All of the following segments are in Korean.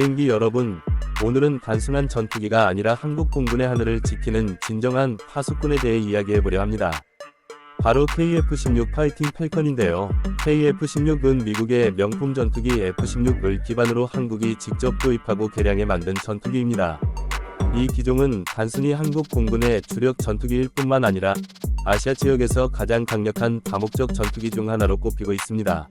비행기 여러분, 오늘은 단순한 전투기가 아니라 한국 공군의 하늘을 지키는 진정한 파수꾼에 대해 이야기해보려 합니다. 바로 KF-16 파이팅 펠컨인데요. KF-16은 미국의 명품 전투기 F-16을 기반으로 한국이 직접 도입하고 개량해 만든 전투기입니다. 이 기종은 단순히 한국 공군의 주력 전투기일 뿐만 아니라 아시아 지역에서 가장 강력한 다목적 전투기 중 하나로 꼽히고 있습니다.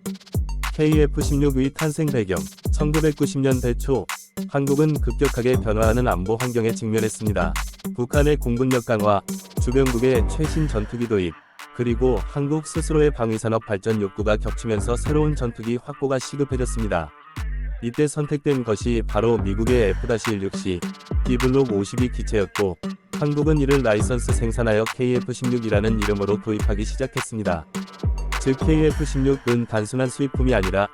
KF-16의 탄생 배경 1990년 대 초 한국은 급격하게 변화하는 안보 환경에 직면했습니다. 북한의 공군력 강화, 주변국의 최신 전투기 도입, 그리고 한국 스스로의 방위산업 발전 욕구가 겹치면서 새로운 전투기 확보가 시급해졌습니다. 이때 선택된 것이 바로 미국의 F-16C, D블록 52 기체였고, 한국은 이를 라이선스 생산하여 KF-16이라는 이름으로 도입하기 시작했습니다. 즉 KF-16은 단순한 수입품이 아니라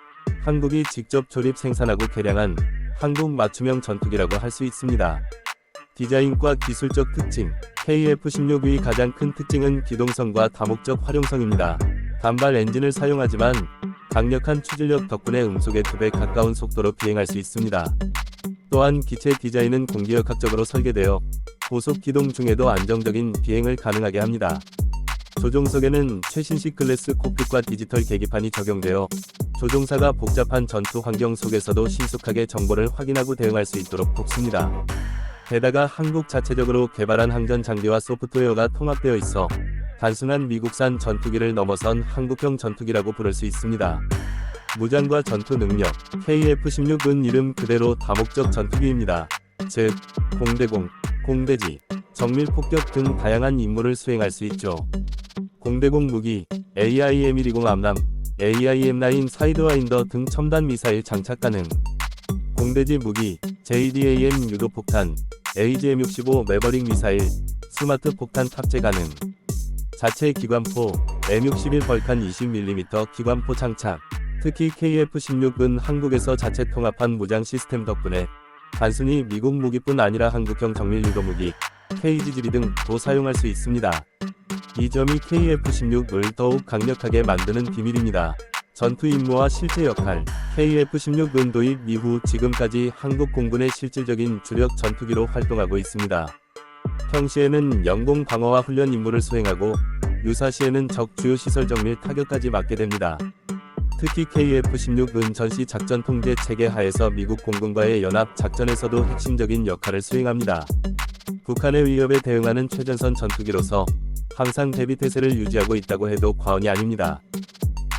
한국이 직접 조립 생산하고 개량한 한국 맞춤형 전투기라고 할 수 있습니다. 디자인과 기술적 특징 KF-16의 가장 큰 특징은 기동성과 다목적 활용성입니다. 단발 엔진을 사용하지만 강력한 추진력 덕분에 음속의 2배 가까운 속도로 비행할 수 있습니다. 또한 기체 디자인은 공기역학적으로 설계되어 고속 기동 중에도 안정적인 비행을 가능하게 합니다. 조종석에는 최신식 클래스 콕핏과 디지털 계기판이 적용되어 조종사가 복잡한 전투 환경 속에서도 신속하게 정보를 확인하고 대응할 수 있도록 돕습니다. 게다가 한국 자체적으로 개발한 항전 장비와 소프트웨어가 통합되어 있어 단순한 미국산 전투기를 넘어선 한국형 전투기라고 부를 수 있습니다. 무장과 전투 능력 KF-16은 이름 그대로 다목적 전투기입니다. 즉, 공대공, 공대지, 정밀 폭격 등 다양한 임무를 수행할 수 있죠. 공대공 무기, AIM-120 암람, AIM-9 사이드와인더 등 첨단 미사일 장착 가능. 공대지 무기, JDAM 유도 폭탄, AGM-65 매버릭 미사일, 스마트 폭탄 탑재 가능. 자체 기관포, M61 벌칸 20mm 기관포 장착. 특히 KF-16은 한국에서 자체 통합한 무장 시스템 덕분에 단순히 미국 무기뿐 아니라 한국형 정밀 유도 무기, KGGB 등 도 사용할 수 있습니다. 이 점이 KF-16을 더욱 강력하게 만드는 비밀입니다. 전투 임무와 실제 역할 KF-16은 도입 이후 지금까지 한국 공군의 실질적인 주력 전투기로 활동하고 있습니다. 평시에는 영공 방어와 훈련 임무를 수행하고 유사시에는 적 주요 시설 정밀 타격까지 맡게 됩니다. 특히 KF-16은 전시 작전 통제 체계 하에서 미국 공군과의 연합 작전에서도 핵심적인 역할을 수행합니다. 북한의 위협에 대응하는 최전선 전투기로서 항상 대비 태세를 유지하고 있다고 해도 과언이 아닙니다.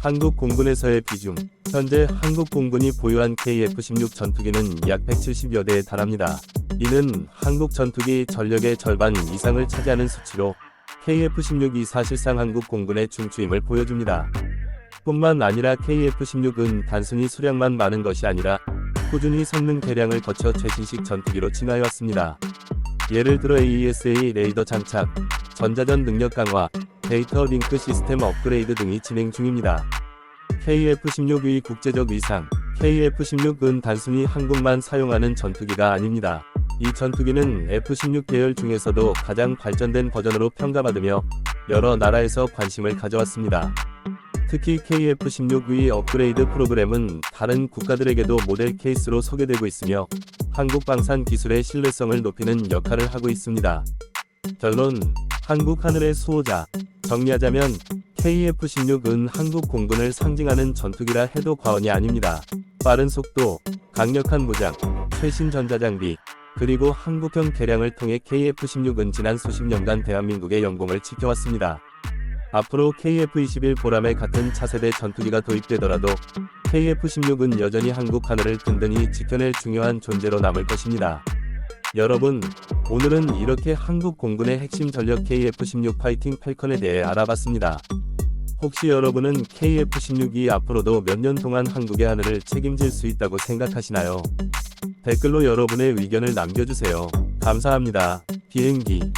한국 공군에서의 비중 현재 한국 공군이 보유한 KF-16 전투기는 약 170여 대에 달합니다. 이는 한국 전투기 전력의 절반 이상을 차지하는 수치로 KF-16이 사실상 한국 공군의 중추임을 보여줍니다. 뿐만 아니라 KF-16은 단순히 수량만 많은 것이 아니라 꾸준히 성능 개량을 거쳐 최신식 전투기로 진화해 왔습니다. 예를 들어 AESA 레이더 장착, 전자전 능력 강화, 데이터 링크 시스템 업그레이드 등이 진행 중입니다. KF-16의 국제적 위상 KF-16은 단순히 한국만 사용하는 전투기가 아닙니다. 이 전투기는 F-16 계열 중에서도 가장 발전된 버전으로 평가받으며 여러 나라에서 관심을 가져왔습니다. 특히 KF-16의 업그레이드 프로그램은 다른 국가들에게도 모델 케이스로 소개되고 있으며 한국 방산 기술의 신뢰성을 높이는 역할을 하고 있습니다. 결론, 한국 하늘의 수호자. 정리하자면 KF-16은 한국 공군을 상징하는 전투기라 해도 과언이 아닙니다. 빠른 속도, 강력한 무장, 최신 전자장비, 그리고 한국형 개량을 통해 KF-16은 지난 수십 년간 대한민국의 영공을 지켜왔습니다. 앞으로 KF-21 보람의 같은 차세대 전투기가 도입되더라도 KF-16은 여전히 한국 하늘을 든든히 지켜낼 중요한 존재로 남을 것입니다. 여러분, 오늘은 이렇게 한국 공군의 핵심 전력 KF-16 파이팅 펠컨에 대해 알아봤습니다. 혹시 여러분은 KF-16이 앞으로도 몇 년 동안 한국의 하늘을 책임질 수 있다고 생각하시나요? 댓글로 여러분의 의견을 남겨주세요. 감사합니다. 비행기